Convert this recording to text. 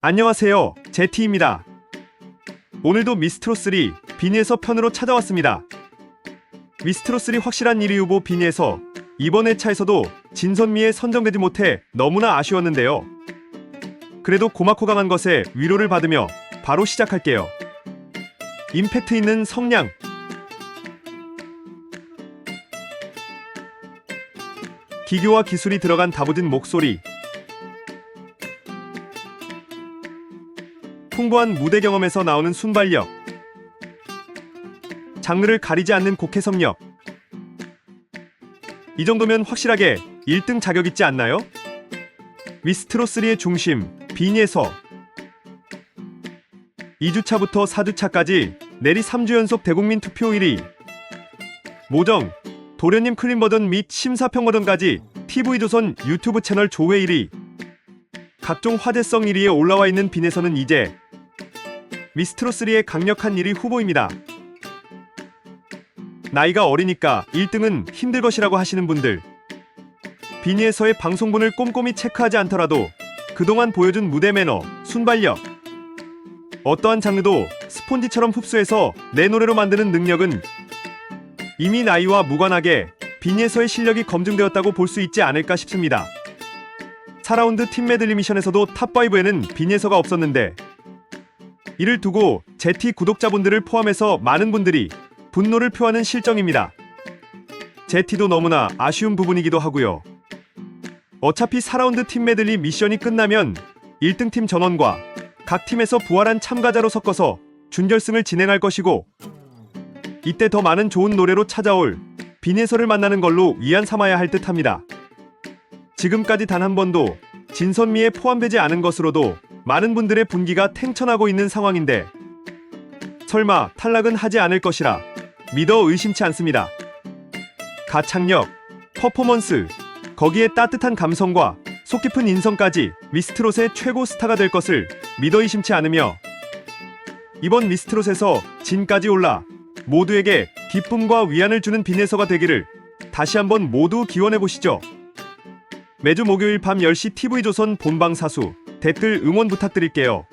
안녕하세요. 제티입니다. 오늘도 미스트로3 비니에서 편으로 찾아왔습니다. 미스트로3 확실한 1위 후보 비니에서 이번 회차에서도 진선미에 선정되지 못해 너무나 아쉬웠는데요. 그래도 고마코 강한 것에 위로를 받으며 바로 시작할게요. 임팩트 있는 성량. 기교와 기술이 들어간 다부진 목소리. 풍부한 무대 경험에서 나오는 순발력. 장르를 가리지 않는 곡해성력. 이 정도면 확실하게 1등 자격 있지 않나요? 미스트로 3의 중심, 비니에서 2주차부터 4주차까지 내리 3주 연속 대국민 투표 1위. 모정, 도련님 클린 버전 및 심사평 버전까지 TV조선 유튜브 채널 조회 1위. 각종 화제성 1위에 올라와 있는 빈에서는 이제 미스트로3의 강력한 1위 후보입니다. 나이가 어리니까 1등은 힘들 것이라고 하시는 분들. 비니에서의 방송분을 꼼꼼히 체크하지 않더라도 그동안 보여준 무대 매너, 순발력, 어떠한 장르도 스폰지처럼 흡수해서 내 노래로 만드는 능력은 이미 나이와 무관하게 비니에서의 실력이 검증되었다고 볼 수 있지 않을까 싶습니다. 4라운드 팀 메들리 미션에서도 탑5에는 비니에서가 없었는데 이를 두고 제티 구독자분들을 포함해서 많은 분들이 분노를 표하는 실정입니다. 제티도 너무나 아쉬운 부분이기도 하고요. 어차피 4라운드 팀 메들리 미션이 끝나면 1등 팀 전원과 각 팀에서 부활한 참가자로 섞어서 준결승을 진행할 것이고 이때 더 많은 좋은 노래로 찾아올 비네서를 만나는 걸로 위안 삼아야 할 듯합니다. 지금까지 단 한 번도 진선미에 포함되지 않은 것으로도 많은 분들의 분기가 탱천하고 있는 상황인데 설마 탈락은 하지 않을 것이라 믿어 의심치 않습니다. 가창력, 퍼포먼스, 거기에 따뜻한 감성과 속 깊은 인성까지 미스트롯의 최고 스타가 될 것을 믿어 의심치 않으며 이번 미스트롯에서 진까지 올라 모두에게 기쁨과 위안을 주는 비네서가 되기를 다시 한번 모두 기원해 보시죠. 매주 목요일 밤 10시 TV조선 본방사수 댓글 응원 부탁드릴게요.